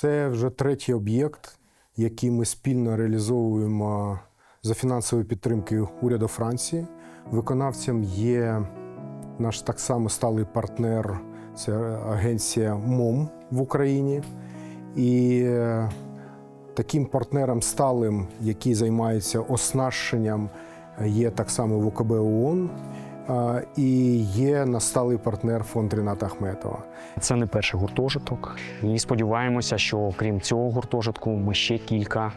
Це вже третій об'єкт, який ми спільно реалізовуємо за фінансової підтримки уряду Франції. Виконавцем є наш так само сталий партнер, це агенція МОМ в Україні. І е, таким партнером сталим, який займається оснащенням, є так само ВКБ ООН. І є насталий партнер фонд Ріната Ахметова. Це не перший гуртожиток. І сподіваємося, що крім цього гуртожитку, ми ще кілька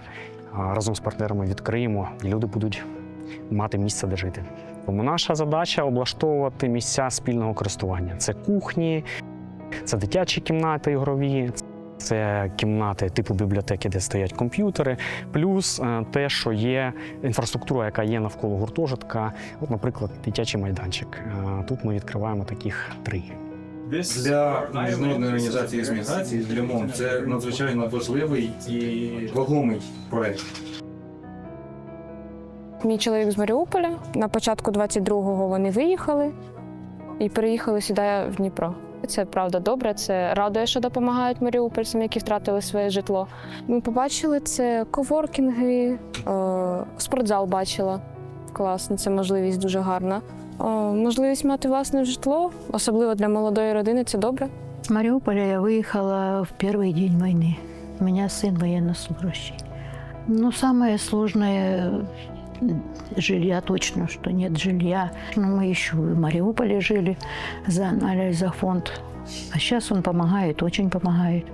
разом з партнерами відкриємо, і люди будуть мати місце, де жити. Тому наша задача облаштовувати місця спільного користування. Це кухні, це дитячі кімнати ігрові. Це кімнати типу бібліотеки, де стоять комп'ютери, плюс е, те, що є інфраструктура, яка є навколо гуртожитка. От, наприклад, дитячий майданчик. Е, Тут ми відкриваємо таких три. Для міжнародної організації з міграції для МОН це надзвичайно важливий і вагомий проект. Мій чоловік з Маріуполя. На початку 22-го вони виїхали і переїхали сюди в Дніпро. Це правда добре. Це радує, що допомагають маріупольцям, які втратили своє житло. Ми побачили це коворкінги, е, спортзал бачила. Класно, це можливість дуже гарна. Е, можливість мати власне житло, особливо для молодої родини, це добре. С Мариуполя я выехала в первый день войны. У меня сын военнослужащий. Ну, самое сложное м, жилья точно, что нет жилья. Но мы еще в Мариуполе жили за анализ, за фонд. А сейчас он помогает, очень помогает.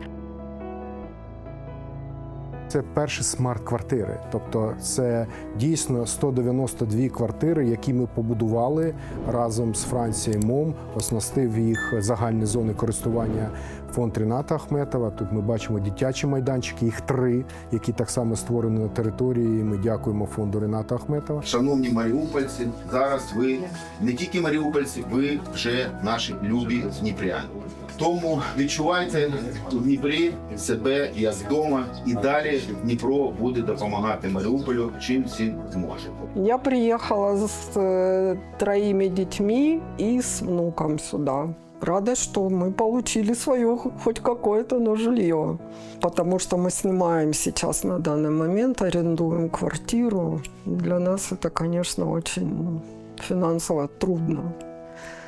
Це перші смарт-квартири. Тобто це дійсно 192 квартири, які ми побудували разом з Францією МОМ, оснастив їх загальні зони користування фонд Ріната Ахметова. Тут ми бачимо дитячі майданчики, їх три, які так само створені на території. Ми дякуємо фонду Ріната Ахметова. Шановні маріупольці, зараз ви не тільки маріупольці, ви вже наші любі дніпряни. Тому відчувайте у Дніпрі себе як вдома, і далі Дніпро буде допомагати Маріуполю, чим всім зможе. Я приехала с э, троими детьми и с внуком сюда. Рада, что мы получили свое хоть какое-то, но жилье. Потому что мы снимаем сейчас на данный момент, арендуем квартиру. Для нас это, конечно, очень ну, финансово трудно.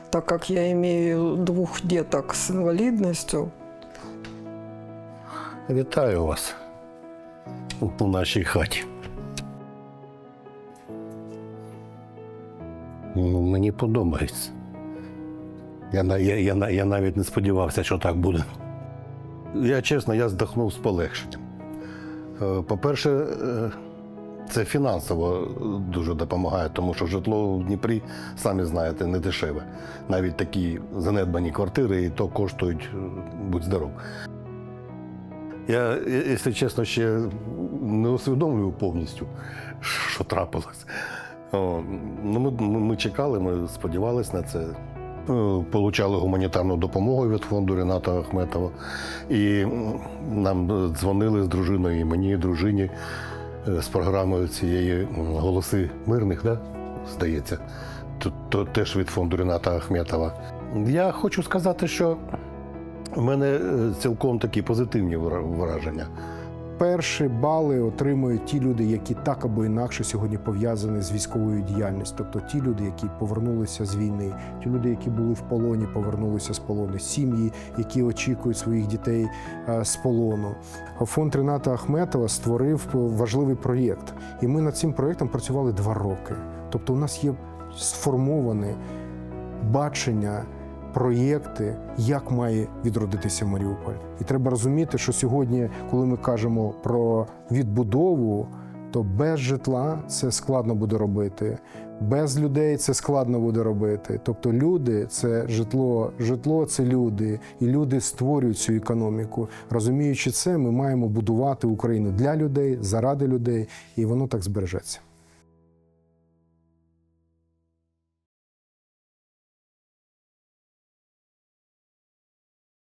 Так как я имею двух деток с инвалидностью, Вітаю вас у нашій хаті. Ну, Мені подобається. Я, я, я, я навіть не сподівався, що так буде. Я чесно, я здихнув з полегшенням. Е, По-перше, е, це фінансово дуже допомагає, тому що житло в Дніпрі, самі знаєте, не дешеве. Навіть такі занедбані квартири і то коштують, е, будь здоров. Я, якщо чесно, ще не усвідомлюю повністю, що трапилось. Ну, ми, ми, чекали, ми сподівалися на це. Е, Получали гуманітарну допомогу від фонду Ріната Ахметова. І нам дзвонили з дружиною, і мені, і дружині е, з програмою цієї голоси мирних, да? здається. То, то теж від фонду Ріната Ахметова. Я хочу сказати, що в мене е, цілком такі позитивні вра- враження. Перші бали отримують ті люди, які так або інакше сьогодні пов'язані з військовою діяльністю. Тобто ті люди, які повернулися з війни, ті люди, які були в полоні, повернулися з полону, сім'ї, які очікують своїх дітей е, з полону. Фонд Рената Ахметова створив важливий проєкт, і ми над цим проєктом працювали два роки. Тобто, у нас є сформоване бачення. Проєкти, як має відродитися Маріуполь, і треба розуміти, що сьогодні, коли ми кажемо про відбудову, то без житла це складно буде робити, без людей це складно буде робити. Тобто, люди це житло, житло це люди, і люди створюють цю економіку. Розуміючи це, ми маємо будувати Україну для людей, заради людей, і воно так збережеться.